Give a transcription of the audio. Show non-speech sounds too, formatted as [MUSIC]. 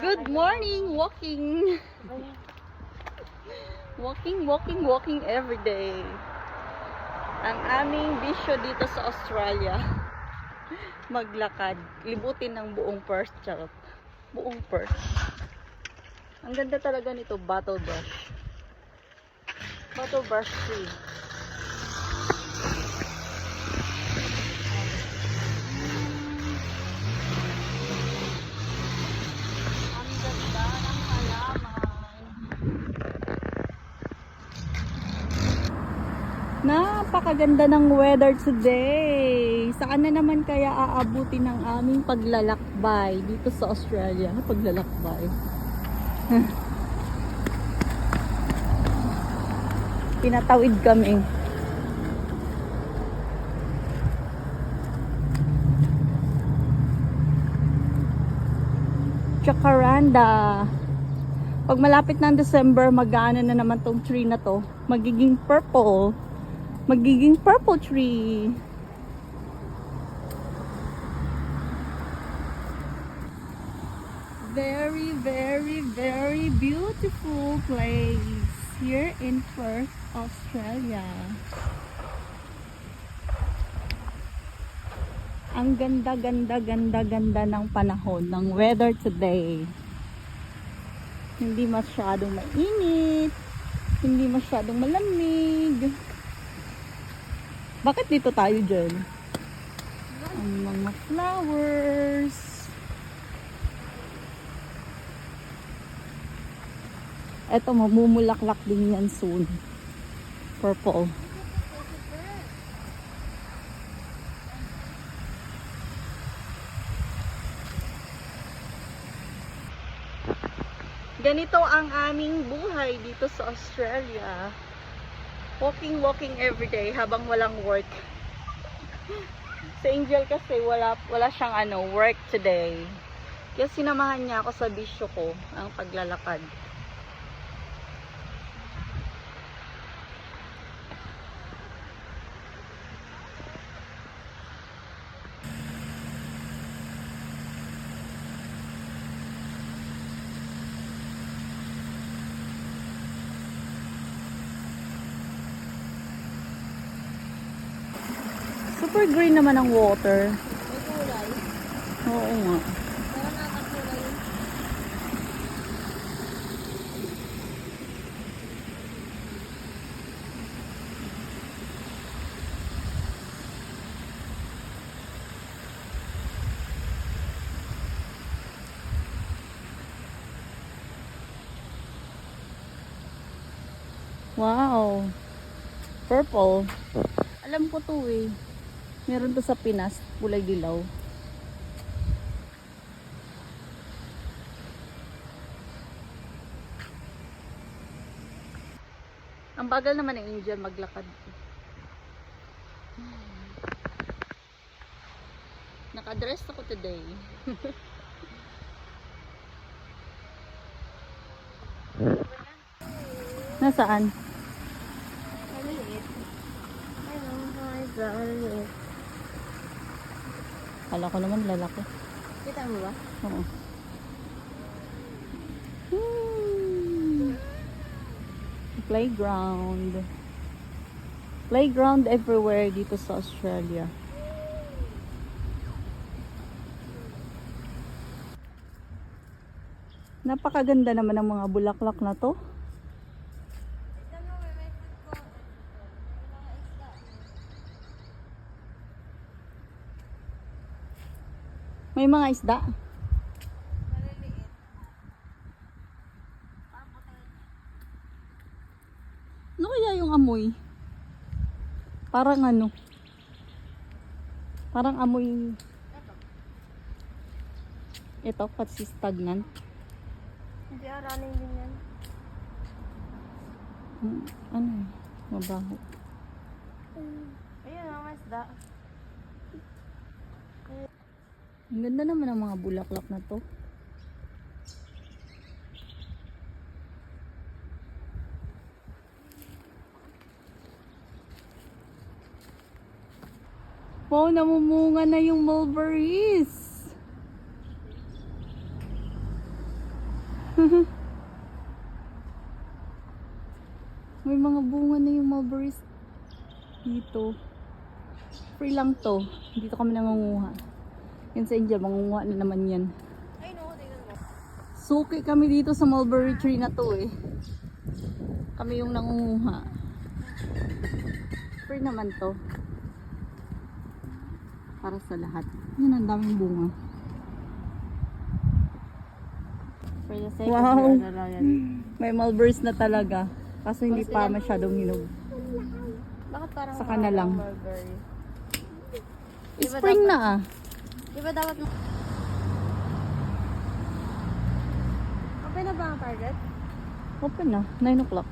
Good morning, walking. [LAUGHS] Walking, walking, walking every day. Ang aming bisyo dito sa Australia. [LAUGHS] Maglakad. Libutin ng buong Perth. Charot. Buong Perth. Ang ganda talaga nito, Battle Brush. Battle Brush tree. Napakaganda ng weather today. Saan na naman kaya aabuti ng aming paglalakbay dito sa Australia? Paglalakbay. [LAUGHS] Pinatawid kami. Jacaranda. Pag malapit ng December, mag-ano na naman tong tree na to. Magiging purple. Magiging purple tree. Very, very, very beautiful place here in Perth, Australia. Ang ganda, ganda, ganda, ganda ng panahon, ng weather today. Hindi masyadong mainit, hindi masyadong malamig. Bakit dito tayo dyan? Ang mga flowers. Eto, mamumulaklak din yan soon. Purple. Ganito ang aming buhay dito sa Australia. Walking, walking every day habang walang work. sa Angel kasi wala, wala siyang ano, work today. Kaya sinamahan niya ako sa bisyo ko, ang paglalakad. Super green naman ang water. May kulay. Oo nga. Parang nakakulay. Wow. Purple. Alam ko to eh. Meron to sa Pinas, kulay dilaw. Ang bagal naman ng Angel maglakad. Nakadress ako today. [LAUGHS] Nasaan? Maliit. Ayun, guys, maliit. Kala ko naman lalaki. Kita mo ba? Oo. Hmm. Playground. Playground everywhere dito sa Australia. Napakaganda naman ng mga bulaklak na to. May mga isda. Ano kaya yung amoy? Parang ano? Parang amoy Ito. kasi stagnant. Hindi araning din yan. Hmm, Ano eh? Mabaho. Ayun, ang isda. Ang ganda naman ng mga bulaklak na to. Wow, namumunga na yung mulberries. [LAUGHS] May mga bunga na yung mulberries dito. Free lang to. Dito kami nangunguha. Yan sa India, mangunguha na naman yan. No, tingnan mo. Suki kami dito sa mulberry tree na to eh. Kami yung nangunguha. Free naman to. Para sa lahat. Yan, ang daming bunga. For the sake Wow. May mulberries na talaga. Kaso hindi pa masyadong hinog. Bakit parang Saka na lang. Spring na ah. Di ba dapat... Open na ba ang target? Open na. 9 o'clock.